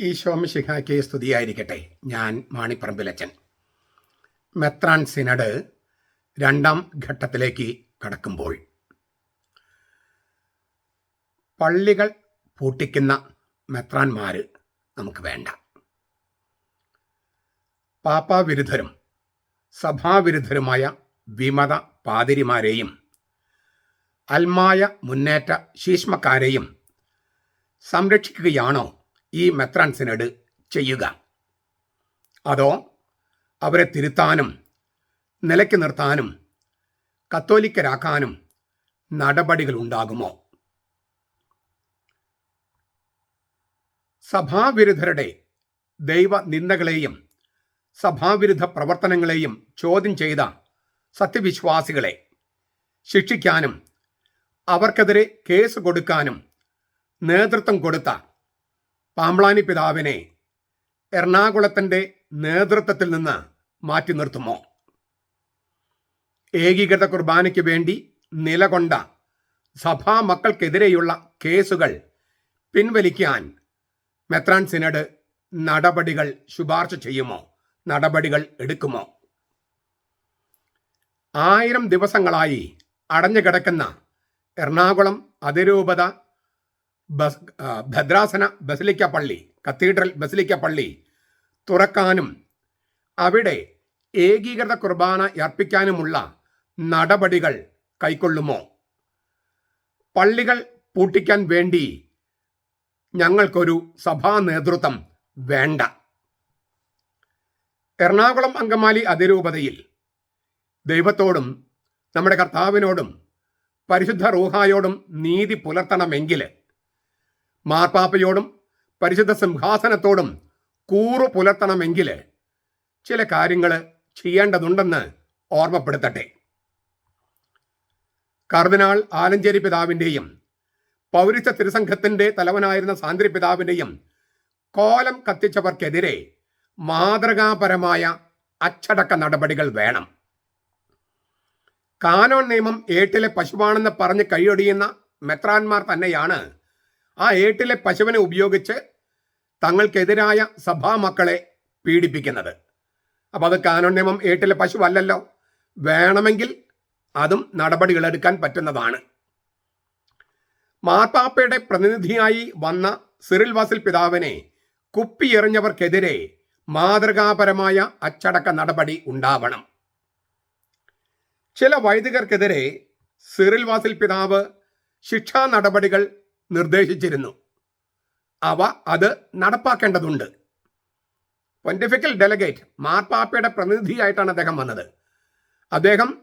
ഈശോമിശിഹായ്ക്ക് സ്തുതിയായിരിക്കട്ടെ. ഞാൻ മാണിപ്പറമ്പിലച്ചൻ. മെത്രാൻ സിനഡ് രണ്ടാം ഘട്ടത്തിലേക്ക് കടക്കുമ്പോൾ പള്ളികൾ പൂട്ടിക്കുന്ന മെത്രാന്മാർ നമുക്ക് വേണ്ട. പാപ്പാവിരുദ്ധരും സഭാവിരുദ്ധരുമായ വിമത പാതിരിമാരെയും അൽമായ മുന്നേറ്റ ശീഷ്മക്കാരെയും സംരക്ഷിക്കുകയാണോ ഈ മെത്രാൻസിനോട് ചെയ്യുക. അതോ അവരെ തിരുത്താനും നിലയ്ക്ക് നിർത്താനും കത്തോലിക്കരാക്കാനും നടപടികൾ ഉണ്ടാകുമോ? സഭാവിരുദ്ധരുടെ ദൈവ നിന്ദകളെയും സഭാവിരുദ്ധ പ്രവർത്തനങ്ങളെയും ചോദ്യം ചെയ്ത സത്യവിശ്വാസികളെ ശിക്ഷിക്കാനും അവർക്കെതിരെ കേസ് കൊടുക്കാനും നേതൃത്വം കൊടുത്ത പാമ്പ്ളാനി പിതാവിനെ എറണാകുളത്തിന്റെ നേതൃത്വത്തിൽ നിന്ന് മാറ്റി നിർത്തുമോ? ഏകീകൃത കുർബാനയ്ക്ക് വേണ്ടി നിലകൊണ്ട സഭാ മക്കൾക്കെതിരെയുള്ള കേസുകൾ പിൻവലിക്കാൻ മെത്രാൻ സിനഡ് നടപടികൾ ശുപാർശ ചെയ്യുമോ? നടപടികൾ എടുക്കുമോ? ആയിരം ദിവസങ്ങളായി അടഞ്ഞു കിടക്കുന്ന എറണാകുളം അതിരൂപത ബസ് ഭദ്രാസന ബസിലിക്ക പള്ളി കത്തീഡ്രൽ ബസിലിക്ക പള്ളി തുറക്കാനും അവിടെ ഏകീകൃത കുർബാന അർപ്പിക്കാനുമുള്ള നടപടികൾ കൈക്കൊള്ളുമോ? പള്ളികൾ പൂട്ടിക്കാൻ വേണ്ടി ഞങ്ങൾക്കൊരു സഭാ നേതൃത്വം വേണ്ട. എറണാകുളം അങ്കമാലി അതിരൂപതയിൽ ദൈവത്തോടും നമ്മുടെ കർത്താവിനോടും പരിശുദ്ധ റൂഹായോടും നീതി പുലർത്തണമെങ്കിൽ മാർപ്പാപ്പയോടും പരിശുദ്ധ സിംഹാസനത്തോടും കൂറു പുലർത്തണമെങ്കിൽ ചില കാര്യങ്ങൾ ചെയ്യേണ്ടതുണ്ടെന്ന് ഓർമ്മപ്പെടുത്തട്ടെ. കർദിനാൾ ആലഞ്ചേരി പിതാവിന്റെയും പൗരിച്ച തിരുസംഘത്തിന്റെ തലവനായിരുന്ന സാന്ദ്രി പിതാവിന്റെയും കോലം കത്തിച്ചവർക്കെതിരെ മാതൃകാപരമായ അച്ചടക്ക നടപടികൾ വേണം. കാനോൺ നിയമം ഏട്ടിലെ പശുവാണെന്ന് പറഞ്ഞ് കൈയൊടിയുന്ന മെത്രാന്മാർ തന്നെയാണ് ആ ഏട്ടിലെ പശുവിനെ ഉപയോഗിച്ച് തങ്ങൾക്കെതിരായ സഭാമക്കളെ പീഡിപ്പിക്കുന്നത്. അപ്പോൾ അത് കാനോൺ നിയമം ഏട്ടിലെ പശുവല്ലല്ലോ. വേണമെങ്കിൽ അതും നടപടികളെടുക്കാൻ പറ്റുന്നതാണ്. മാർപ്പാപ്പയുടെ പ്രതിനിധിയായി വന്ന സിറിൽ വാസിൽ പിതാവിനെ കുപ്പിയെറിഞ്ഞവർക്കെതിരെ മാതൃകാപരമായ അച്ചടക്ക നടപടി ഉണ്ടാവണം. ചില വൈദികർക്കെതിരെ സിറിൽ വാസിൽ പിതാവ് ശിക്ഷാ നടപടികൾ നിർദ്ദേശിച്ചിരുന്നു. അവ അത് നടപ്പാക്കേണ്ടതുണ്ട്. പൊന്റിഫിക്കൽ ഡെലഗേറ്റ് മാർപ്പാപ്പയുടെ പ്രതിനിധിയായിട്ടാണ് അദ്ദേഹം വന്നത്. അദ്ദേഹം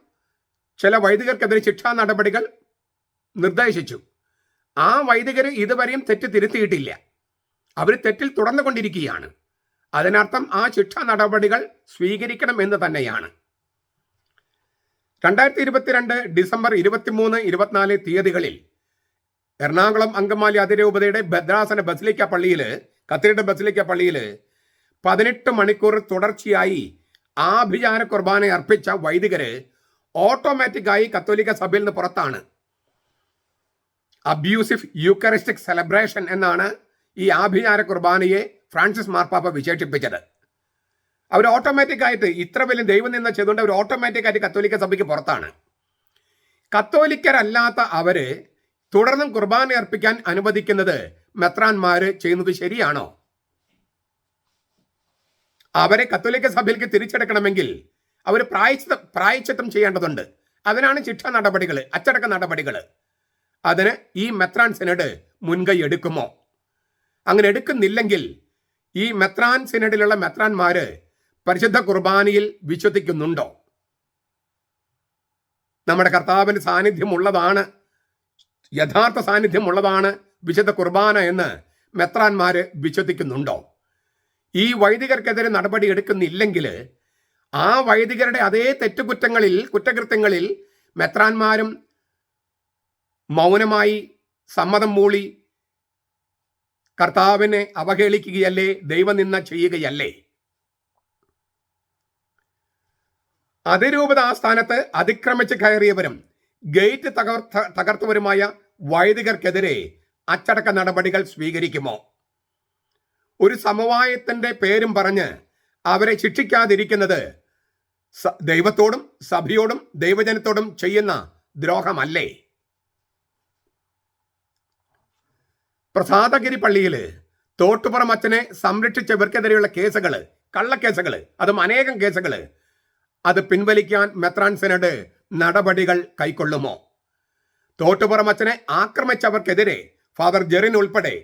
ചില വൈദികർക്കെതിരെ ശിക്ഷാ നടപടികൾ നിർദ്ദേശിച്ചു. ആ വൈദികർ ഇതുവരെയും തെറ്റ് തിരുത്തിയിട്ടില്ല. അവർ തെറ്റിൽ തുടർന്നുകൊണ്ടിരിക്കുകയാണ്. അതിനർത്ഥം ആ ശിക്ഷാ നടപടികൾ സ്വീകരിക്കണം എന്ന് തന്നെയാണ്. രണ്ടായിരത്തി ഇരുപത്തിരണ്ട് ഡിസംബർ ഇരുപത്തിമൂന്ന് ഇരുപത്തിനാല് തീയതികളിൽ എറണാകുളം അങ്കമാലി അതിരൂപതയുടെ ഭദ്രാസന ബസിലിക്ക പള്ളിയിൽ കത്തീഡ്രൽ ബസിലിക്ക പള്ളിയിൽ പതിനെട്ട് മണിക്കൂർ തുടർച്ചയായി ആഭിചാര കുർബാന അർപ്പിച്ച വൈദികര് ഓട്ടോമാറ്റിക്കായി കത്തോലിക്ക സഭയിൽ നിന്ന് പുറത്താണ്. അബ്യൂസിഫ് യൂക്കറിസ്റ്റിക് സെലിബ്രേഷൻ എന്നാണ് ഈ ആഭിചാര കുർബാനയെ ഫ്രാൻസിസ് മാർപ്പാപ്പ വിശേഷിപ്പിച്ചത്. അവർ ഓട്ടോമാറ്റിക്കായിട്ട് ഇത്ര വലിയ ദൈവം നിന്ന് ചെയ്തുകൊണ്ട് അവർ ഓട്ടോമാറ്റിക്കായിട്ട് കത്തോലിക്ക സഭയ്ക്ക് പുറത്താണ്. കത്തോലിക്കരല്ലാത്ത അവർ തുടർന്നും കുർബാന അർപ്പിക്കാൻ അനുവദിക്കുന്നത് മെത്രാൻമാര് ചെയ്യുന്നത് ശരിയാണോ? അവരെ കത്തോലിക്ക സഭയിലേക്ക് തിരിച്ചെടുക്കണമെങ്കിൽ അവർ പ്രായച്ചിത്ത പ്രായച്ചിത്തം ചെയ്യേണ്ടതുണ്ട്. അതിനാണ് ശിക്ഷ നടപടികൾ അച്ചടക്ക നടപടികൾ അതിന് ഈ മെത്രാൻ സിനഡ് മുൻകൈ എടുക്കുമോ? അങ്ങനെ എടുക്കുന്നില്ലെങ്കിൽ ഈ മെത്രാൻ സിനഡിലുള്ള മെത്രാൻമാര് പരിശുദ്ധ കുർബാനയിൽ വിശ്വസിക്കുന്നുണ്ടോ? നമ്മുടെ കർത്താവിന്റെ സാന്നിധ്യം ഉള്ളതാണ്. യഥാർത്ഥ സാന്നിധ്യമുള്ളതാണ് വിശുദ്ധ കുർബാന എന്ന് മെത്രാന്മാർ വിശ്വസിക്കുന്നുണ്ടോ? ഈ വൈദികർക്കെതിരെ നടപടി എടുക്കുന്നില്ലെങ്കിൽ ആ വൈദികരുടെ അതേ തെറ്റുകുറ്റങ്ങളിൽ കുറ്റകൃത്യങ്ങളിൽ മെത്രാന്മാരും മൗനമായി സമ്മതം മൂളി കർത്താവിനെ അവഹേളിക്കുകയല്ലേ ദൈവനിന്ന ചെയ്യുകയല്ലേ? അതിരൂപത ആസ്ഥാനത്ത് അതിക്രമിച്ച് കയറിയവരും ഗേറ്റ് തകർത്ത തകർത്തവരുമായ വൈദികർക്കെതിരെ അച്ചടക്ക നടപടികൾ സ്വീകരിക്കുമോ? ഒരു സമവായത്തിന്റെ പേരും പറഞ്ഞ് അവരെ ശിക്ഷിക്കാതിരിക്കുന്നത് ദൈവത്തോടും സഭയോടും ദൈവജനത്തോടും ചെയ്യുന്ന ദ്രോഹമല്ലേ? പ്രസാദഗിരി പള്ളിയിൽ തോട്ടുപുറം അച്ഛനെ സംരക്ഷിച്ചവർക്കെതിരെയുള്ള കേസുകൾ കള്ളക്കേസുകൾ അതും അനേകം കേസുകൾ അത് പിൻവലിക്കാൻ മെത്രാൻ സെനഡ് നടപടികൾ കൈക്കൊള്ളുമോ? തോട്ടുപുറം അച്ഛനെ ആക്രമിച്ചവർക്കെതിരെ ഫാദർ ജെറിൻ ഉൾപ്പെടെ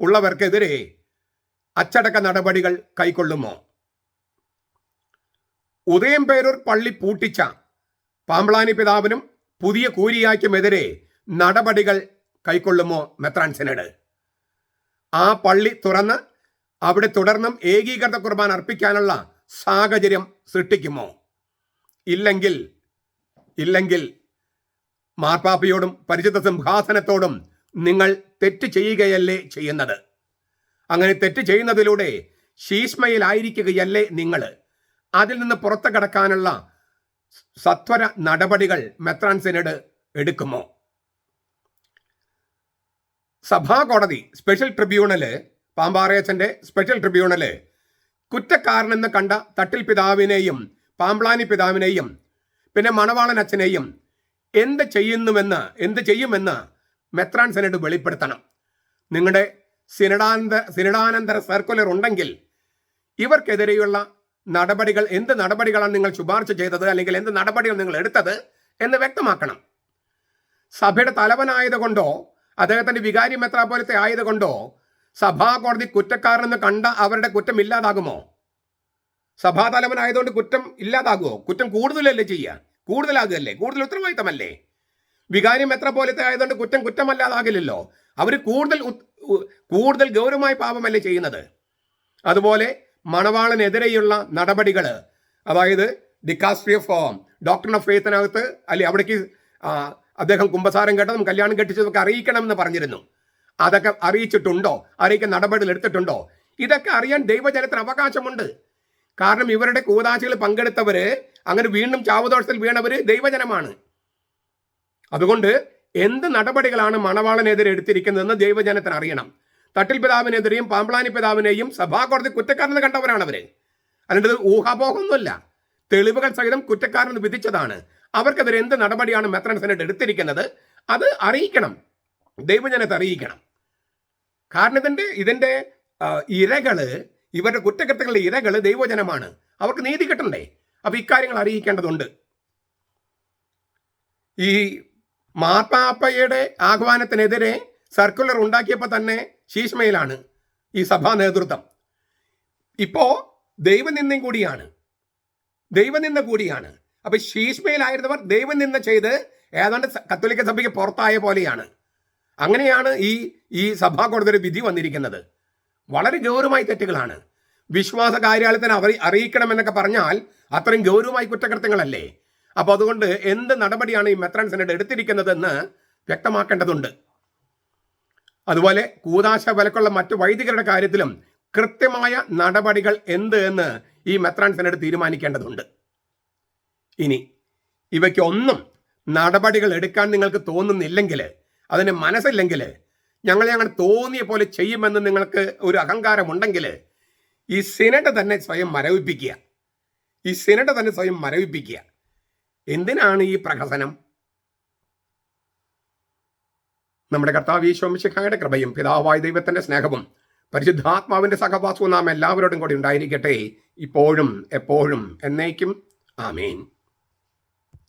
ഉള്ളവർക്കെതിരെ അച്ചടക്ക നടപടികൾ കൈക്കൊള്ളുമോ? ഉദയം ഉദയംപേരൂർ പള്ളി പൂട്ടിച്ച പാമ്പളാനി പിതാവിനും പുതിയ കൂലിയാക്കുമെതിരെ നടപടികൾ കൈക്കൊള്ളുമോ മെത്രാൻ സെനഡ്? ആ പള്ളി തുറന്ന് അവിടെ തുടർന്നും ഏകീകൃത കുർബാന അർപ്പിക്കാനുള്ള സാഹചര്യം സൃഷ്ടിക്കുമോ? ഇല്ലെങ്കിൽ ഇല്ലെങ്കിൽ മാർപ്പാപ്പയോടും പരിശുദ്ധ സിംഹാസനത്തോടും നിങ്ങൾ തെറ്റ് ചെയ്യുകയല്ലേ ചെയ്യുന്നത്? അങ്ങനെ തെറ്റ് ചെയ്യുന്നതിലൂടെ ശീഷ്മയിലായിരിക്കുകയല്ലേ നിങ്ങൾ? അതിൽ നിന്ന് പുറത്തു കടക്കാനുള്ള സത്വര നടപടികൾ മെത്രാൻ സെനഡ് എടുക്കുമോ? സഭാ കോടതി സ്പെഷ്യൽ ട്രിബ്യൂണൽ പാമ്പാറയച്ചന്റെ സ്പെഷ്യൽ ട്രിബ്യൂണൽ കുറ്റക്കാരനെന്ന് കണ്ട തട്ടിൽ പിതാവിനെയും പാമ്പ്ലാനി പിതാവിനെയും പിന്നെ മണവാളൻ അച്ഛനെയും എന്ത് ചെയ്യുന്നുവെന്ന് എന്ത് ചെയ്യുമെന്ന് മെത്രാൻ സെനഡ് വെളിപ്പെടുത്തണം. നിങ്ങളുടെ സിനഡാനന്ത സിനഡാനന്തര സർക്കുലർ ഉണ്ടെങ്കിൽ ഇവർക്കെതിരെയുള്ള നടപടികൾ എന്ത് നടപടികളാണ് നിങ്ങൾ ശുപാർശ ചെയ്തത് അല്ലെങ്കിൽ എന്ത് നടപടികൾ നിങ്ങൾ എടുത്തത് എന്ന് വ്യക്തമാക്കണം. സഭയുടെ തലവനായതുകൊണ്ടോ അദ്ദേഹത്തിന്റെ വികാരി മെത്രാപോലത്തെ ആയതുകൊണ്ടോ സഭാ കോടതി കുറ്റക്കാരനെന്ന് കണ്ട അവരുടെ കുറ്റം ഇല്ലാതാകുമോ? സഭാതലവനായതുകൊണ്ട് കുറ്റം ഇല്ലാതാകുമോ? കുറ്റം കൂടുതലല്ലേ ചെയ്യുക? കൂടുതലാകുകയല്ലേ? കൂടുതൽ ഉത്തരവാദിത്തമല്ലേ? വികാരം എത്ര പോലത്തെ ആയതുകൊണ്ട് കുറ്റം കുറ്റമല്ലാതാകില്ലല്ലോ. അവർ കൂടുതൽ കൂടുതൽ ഗൗരവമായ പാപമല്ലേ ചെയ്യുന്നത്? അതുപോലെ മണവാളനെതിരെയുള്ള നടപടികൾ അതായത് ഡിക്കാസ്ട്രി ഓഫ് ഡോക്ടർ ഓഫ് ഫെയ്ത്തിനകത്ത് അല്ലെ അവിടേക്ക് അദ്ദേഹം കുമ്പസാരം കേട്ടതും കല്യാണം കെട്ടിച്ചതൊക്കെ അറിയിക്കണമെന്ന് പറഞ്ഞിരുന്നു. അതൊക്കെ അറിയിച്ചിട്ടുണ്ടോ? അറിയിക്കാൻ നടപടികൾ എടുത്തിട്ടുണ്ടോ? ഇതൊക്കെ അറിയാൻ ദൈവജനത്തിന് അവകാശമുണ്ട്. കാരണം ഇവരുടെ കൂതാശികൾ പങ്കെടുത്തവര് അങ്ങനെ വീണ്ടും ചാവുദോഷത്തിൽ വീണവർ ദൈവജനമാണ്. അതുകൊണ്ട് എന്ത് നടപടികളാണ് മണവാളനെതിരെ എടുത്തിരിക്കുന്നതെന്ന് ദൈവജനത്തിന് അറിയണം. തട്ടിൽ പിതാവിനെതിരെയും പാമ്പ്ളാനി പിതാവിനെയും സഭാകോടതി കുറ്റക്കാരെന്ന് കണ്ടവരാണ് അവർ. അല്ലാണ്ട് ഊഹാപോഹമൊന്നുമല്ല. തെളിവുകൾ സഹിതം കുറ്റക്കാരെന്ന് വിധിച്ചതാണ്. അവർക്കെതിരെ എന്ത് നടപടിയാണ് മെത്രൻ എടുത്തിരിക്കുന്നത് അത് അറിയിക്കണം. ദൈവജനത്തെ അറിയിക്കണം. കാരണം ഇതിന്റെ ആ, ഇരകൾ ഇവരുടെ കുറ്റകൃത്യങ്ങളുടെ ഇരകൾ ദൈവജനമാണ്. അവർക്ക് നീതി കിട്ടണ്ടേ? അപ്പൊ ഇക്കാര്യങ്ങൾ അറിയിക്കേണ്ടതുണ്ട്. ഈ മാർപ്പാപ്പയുടെ ആഹ്വാനത്തിനെതിരെ സർക്കുലർ ഉണ്ടാക്കിയപ്പോൾ തന്നെ ശീഷ്മയിലാണ് ഈ സഭാ നേതൃത്വം. ഇപ്പോ ദൈവനിന്ദയും കൂടിയാണ്. ദൈവനിന്ദ കൂടിയാണ്. അപ്പോൾ ശീഷ്മയിലായിരുന്നവർ ദൈവനിന്ദ ചെയ്ത് ഏതാണ്ട് കത്തോലിക്ക സഭയ്ക്ക് പുറത്തായ പോലെയാണ്. അങ്ങനെയാണ് ഈ ഈ സഭാ കോടതിയുടെ വിധി വന്നിരിക്കുന്നത്. വളരെ ഗൗരവമായ തെറ്റുകളാണ്. വിശ്വാസ കാര്യാലയത്തിന് അറിയിക്കണം അറിയിക്കണമെന്നൊക്കെ പറഞ്ഞാൽ അത്രയും ഗൗരവമായി കുറ്റകൃത്യങ്ങളല്ലേ? അപ്പോൾ അതുകൊണ്ട് എന്ത് നടപടിയാണ് ഈ മെത്രാൻ സെനറ്റ് എടുത്തിരിക്കുന്നതെന്ന് വ്യക്തമാക്കേണ്ടതുണ്ട്. അതുപോലെ കൂതാശ വിലക്കുള്ള മറ്റു വൈദികരുടെ കാര്യത്തിലും കൃത്യമായ നടപടികൾ എന്ത് എന്ന് ഈ മെത്രാൻ സെനറ്റ് തീരുമാനിക്കേണ്ടതുണ്ട്. ഇനി ഇവയ്ക്കൊന്നും നടപടികൾ എടുക്കാൻ നിങ്ങൾക്ക് തോന്നുന്നില്ലെങ്കിൽ അതിന് മനസ്സില്ലെങ്കിൽ ഞങ്ങളെ അങ്ങനെ തോന്നിയ പോലെ ചെയ്യുമെന്ന് നിങ്ങൾക്ക് ഒരു അഹങ്കാരമുണ്ടെങ്കിൽ ഈ സെനറ്റ് തന്നെ സ്വയം മരവിപ്പിക്കുക. ഈ സെനറ്റ് തന്നെ സ്വയം മരവിപ്പിക്കുക. എന്തിനാണ് ഈ പ്രഹസനം? നമ്മുടെ കർത്താവ് ഈശോമിശിഖായുടെ കൃപയും പിതാവായ ദൈവത്തിന്റെ സ്നേഹവും പരിശുദ്ധാത്മാവിന്റെ സഹവാസവും നാം എല്ലാവരോടും കൂടി ഉണ്ടായിരിക്കട്ടെ. ഇപ്പോഴും എപ്പോഴും എന്നേക്കും. ആമേൻ.